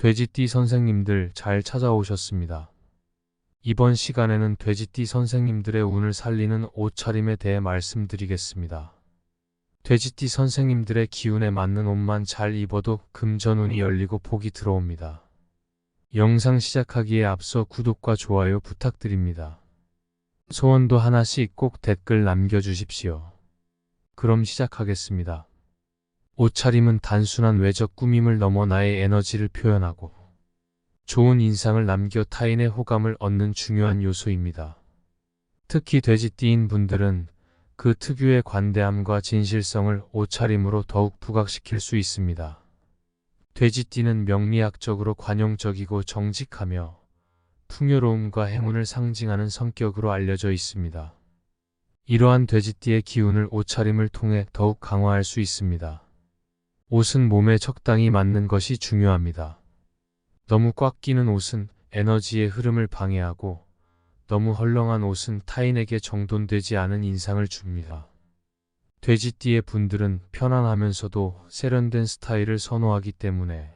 돼지띠 선생님들 잘 찾아오셨습니다. 이번 시간에는 돼지띠 선생님들의 운을 살리는 옷차림에 대해 말씀드리겠습니다. 돼지띠 선생님들의 기운에 맞는 옷만 잘 입어도 금전운이 열리고 복이 들어옵니다. 영상 시작하기에 앞서 구독과 좋아요 부탁드립니다. 소원도 하나씩 꼭 댓글 남겨주십시오. 그럼 시작하겠습니다. 옷차림은 단순한 외적 꾸밈을 넘어 나의 에너지를 표현하고 좋은 인상을 남겨 타인의 호감을 얻는 중요한 요소입니다. 특히 돼지띠인 분들은 그 특유의 관대함과 진실성을 옷차림으로 더욱 부각시킬 수 있습니다. 돼지띠는 명리학적으로 관용적이고 정직하며 풍요로움과 행운을 상징하는 성격으로 알려져 있습니다. 이러한 돼지띠의 기운을 옷차림을 통해 더욱 강화할 수 있습니다. 옷은 몸에 적당히 맞는 것이 중요합니다. 너무 꽉 끼는 옷은 에너지의 흐름을 방해하고 너무 헐렁한 옷은 타인에게 정돈되지 않은 인상을 줍니다. 돼지띠의 분들은 편안하면서도 세련된 스타일을 선호하기 때문에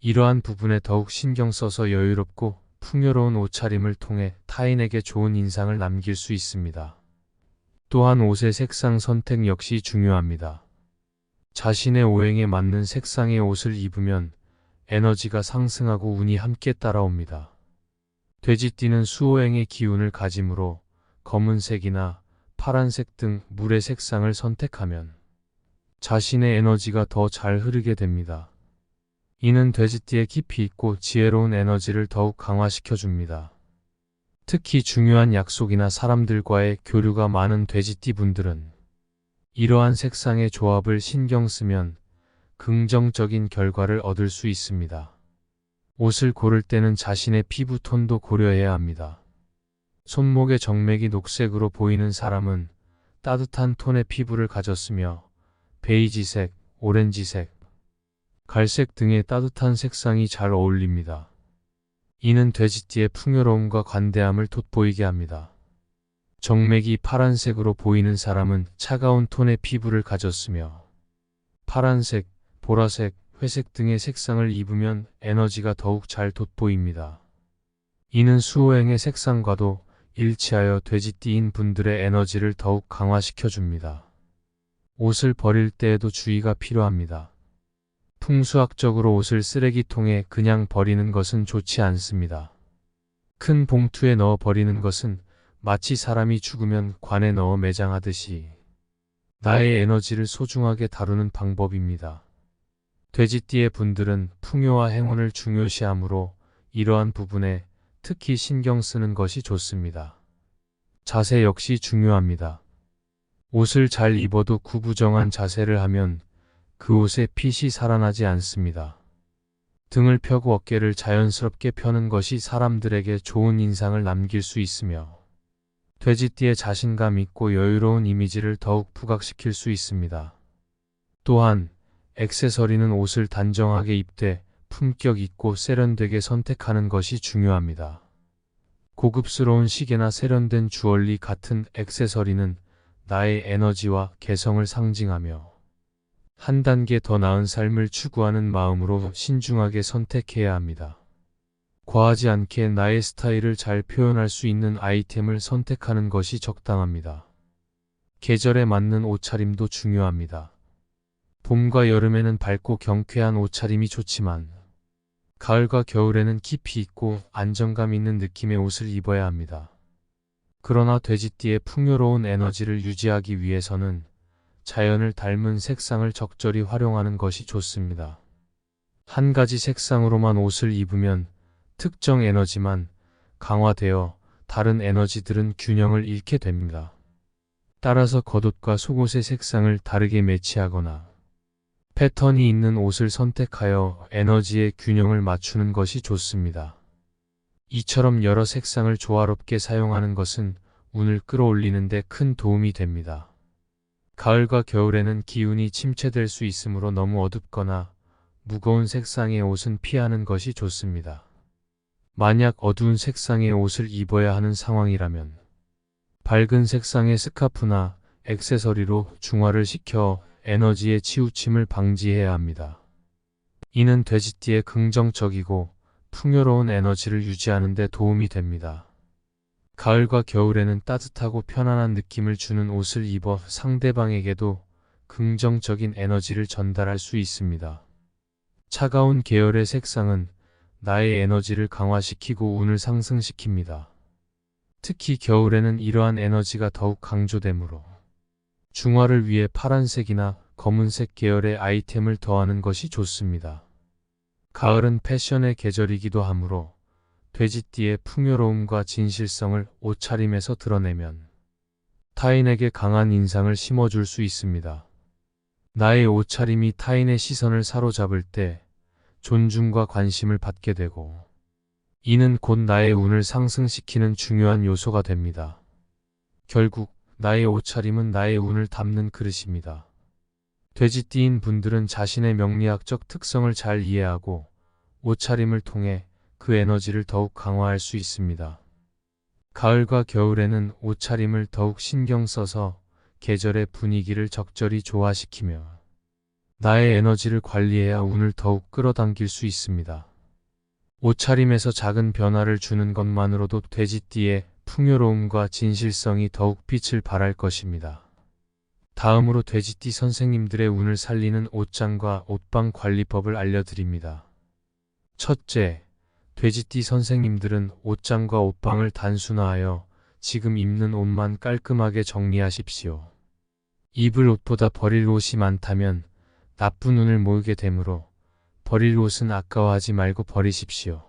이러한 부분에 더욱 신경 써서 여유롭고 풍요로운 옷차림을 통해 타인에게 좋은 인상을 남길 수 있습니다. 또한 옷의 색상 선택 역시 중요합니다. 자신의 오행에 맞는 색상의 옷을 입으면 에너지가 상승하고 운이 함께 따라옵니다. 돼지띠는 수호행의 기운을 가지므로 검은색이나 파란색 등 물의 색상을 선택하면 자신의 에너지가 더 잘 흐르게 됩니다. 이는 돼지띠의 깊이 있고 지혜로운 에너지를 더욱 강화시켜 줍니다. 특히 중요한 약속이나 사람들과의 교류가 많은 돼지띠 분들은 이러한 색상의 조합을 신경 쓰면 긍정적인 결과를 얻을 수 있습니다. 옷을 고를 때는 자신의 피부 톤도 고려해야 합니다. 손목의 정맥이 녹색으로 보이는 사람은 따뜻한 톤의 피부를 가졌으며 베이지색, 오렌지색, 갈색 등의 따뜻한 색상이 잘 어울립니다. 이는 돼지띠의 풍요로움과 관대함을 돋보이게 합니다. 정맥이 파란색으로 보이는 사람은 차가운 톤의 피부를 가졌으며 파란색, 보라색, 회색 등의 색상을 입으면 에너지가 더욱 잘 돋보입니다. 이는 수호행의 색상과도 일치하여 돼지띠인 분들의 에너지를 더욱 강화시켜 줍니다. 옷을 버릴 때에도 주의가 필요합니다. 풍수학적으로 옷을 쓰레기통에 그냥 버리는 것은 좋지 않습니다. 큰 봉투에 넣어 버리는 것은 마치 사람이 죽으면 관에 넣어 매장하듯이 나의 에너지를 소중하게 다루는 방법입니다. 돼지띠의 분들은 풍요와 행운을 중요시하므로 이러한 부분에 특히 신경 쓰는 것이 좋습니다. 자세 역시 중요합니다. 옷을 잘 입어도 구부정한 자세를 하면 그 옷에 핏이 살아나지 않습니다. 등을 펴고 어깨를 자연스럽게 펴는 것이 사람들에게 좋은 인상을 남길 수 있으며 돼지띠의 자신감 있고 여유로운 이미지를 더욱 부각시킬 수 있습니다. 또한 액세서리는 옷을 단정하게 입되 품격 있고 세련되게 선택하는 것이 중요합니다. 고급스러운 시계나 세련된 주얼리 같은 액세서리는 나의 에너지와 개성을 상징하며 한 단계 더 나은 삶을 추구하는 마음으로 신중하게 선택해야 합니다. 과하지 않게 나의 스타일을 잘 표현할 수 있는 아이템을 선택하는 것이 적당합니다. 계절에 맞는 옷차림도 중요합니다. 봄과 여름에는 밝고 경쾌한 옷차림이 좋지만 가을과 겨울에는 깊이 있고 안정감 있는 느낌의 옷을 입어야 합니다. 그러나 돼지띠의 풍요로운 에너지를 유지하기 위해서는 자연을 닮은 색상을 적절히 활용하는 것이 좋습니다. 한 가지 색상으로만 옷을 입으면 특정 에너지만 강화되어 다른 에너지들은 균형을 잃게 됩니다. 따라서 겉옷과 속옷의 색상을 다르게 매치하거나 패턴이 있는 옷을 선택하여 에너지의 균형을 맞추는 것이 좋습니다. 이처럼 여러 색상을 조화롭게 사용하는 것은 운을 끌어올리는 데 큰 도움이 됩니다. 가을과 겨울에는 기운이 침체될 수 있으므로 너무 어둡거나 무거운 색상의 옷은 피하는 것이 좋습니다. 만약 어두운 색상의 옷을 입어야 하는 상황이라면 밝은 색상의 스카프나 액세서리로 중화를 시켜 에너지의 치우침을 방지해야 합니다. 이는 돼지띠의 긍정적이고 풍요로운 에너지를 유지하는 데 도움이 됩니다. 가을과 겨울에는 따뜻하고 편안한 느낌을 주는 옷을 입어 상대방에게도 긍정적인 에너지를 전달할 수 있습니다. 차가운 계열의 색상은 나의 에너지를 강화시키고 운을 상승시킵니다. 특히 겨울에는 이러한 에너지가 더욱 강조되므로 중화를 위해 파란색이나 검은색 계열의 아이템을 더하는 것이 좋습니다. 가을은 패션의 계절이기도 하므로 돼지띠의 풍요로움과 진실성을 옷차림에서 드러내면 타인에게 강한 인상을 심어줄 수 있습니다. 나의 옷차림이 타인의 시선을 사로잡을 때 존중과 관심을 받게 되고 이는 곧 나의 운을 상승시키는 중요한 요소가 됩니다. 결국 나의 옷차림은 나의 운을 담는 그릇입니다. 돼지띠인 분들은 자신의 명리학적 특성을 잘 이해하고 옷차림을 통해 그 에너지를 더욱 강화할 수 있습니다. 가을과 겨울에는 옷차림을 더욱 신경 써서 계절의 분위기를 적절히 조화시키며 나의 에너지를 관리해야 운을 더욱 끌어당길 수 있습니다. 옷차림에서 작은 변화를 주는 것만으로도 돼지띠의 풍요로움과 진실성이 더욱 빛을 발할 것입니다. 다음으로 돼지띠 선생님들의 운을 살리는 옷장과 옷방 관리법을 알려드립니다. 첫째, 돼지띠 선생님들은 옷장과 옷방을 단순화하여 지금 입는 옷만 깔끔하게 정리하십시오. 입을 옷보다 버릴 옷이 많다면 나쁜 운을 모으게 되므로 버릴 옷은 아까워하지 말고 버리십시오.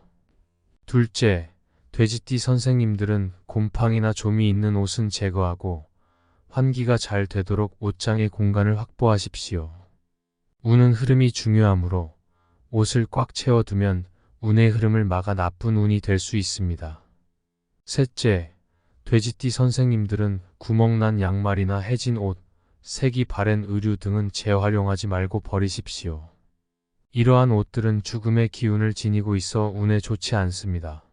둘째, 돼지띠 선생님들은 곰팡이나 좀이 있는 옷은 제거하고 환기가 잘 되도록 옷장의 공간을 확보하십시오. 운은 흐름이 중요하므로 옷을 꽉 채워두면 운의 흐름을 막아 나쁜 운이 될 수 있습니다. 셋째, 돼지띠 선생님들은 구멍난 양말이나 해진 옷, 색이 바랜 의류 등은 재활용하지 말고 버리십시오. 이러한 옷들은 죽음의 기운을 지니고 있어 운에 좋지 않습니다.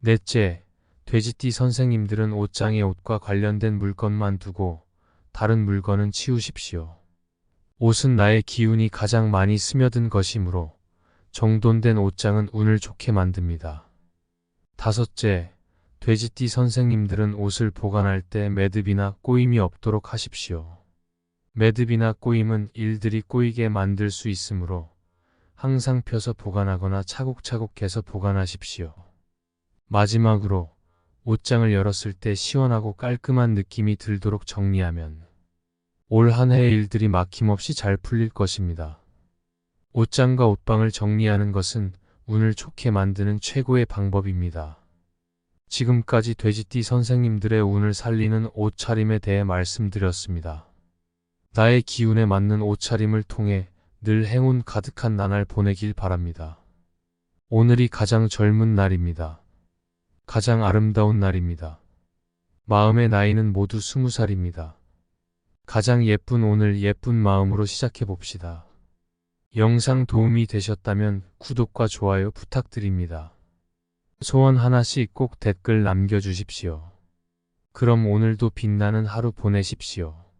넷째, 돼지띠 선생님들은 옷장에 옷과 관련된 물건만 두고 다른 물건은 치우십시오. 옷은 나의 기운이 가장 많이 스며든 것이므로 정돈된 옷장은 운을 좋게 만듭니다. 다섯째, 돼지띠 선생님들은 옷을 보관할 때 매듭이나 꼬임이 없도록 하십시오. 매듭이나 꼬임은 일들이 꼬이게 만들 수 있으므로 항상 펴서 보관하거나 차곡차곡 해서 보관하십시오. 마지막으로 옷장을 열었을 때 시원하고 깔끔한 느낌이 들도록 정리하면 올 한 해의 일들이 막힘없이 잘 풀릴 것입니다. 옷장과 옷방을 정리하는 것은 운을 좋게 만드는 최고의 방법입니다. 지금까지 돼지띠 선생님들의 운을 살리는 옷차림에 대해 말씀드렸습니다. 나의 기운에 맞는 옷차림을 통해 늘 행운 가득한 나날 보내길 바랍니다. 오늘이 가장 젊은 날입니다. 가장 아름다운 날입니다. 마음의 나이는 모두 스무 살입니다. 가장 예쁜 오늘 예쁜 마음으로 시작해 봅시다. 영상 도움이 되셨다면 구독과 좋아요 부탁드립니다. 소원 하나씩 꼭 댓글 남겨주십시오. 그럼 오늘도 빛나는 하루 보내십시오.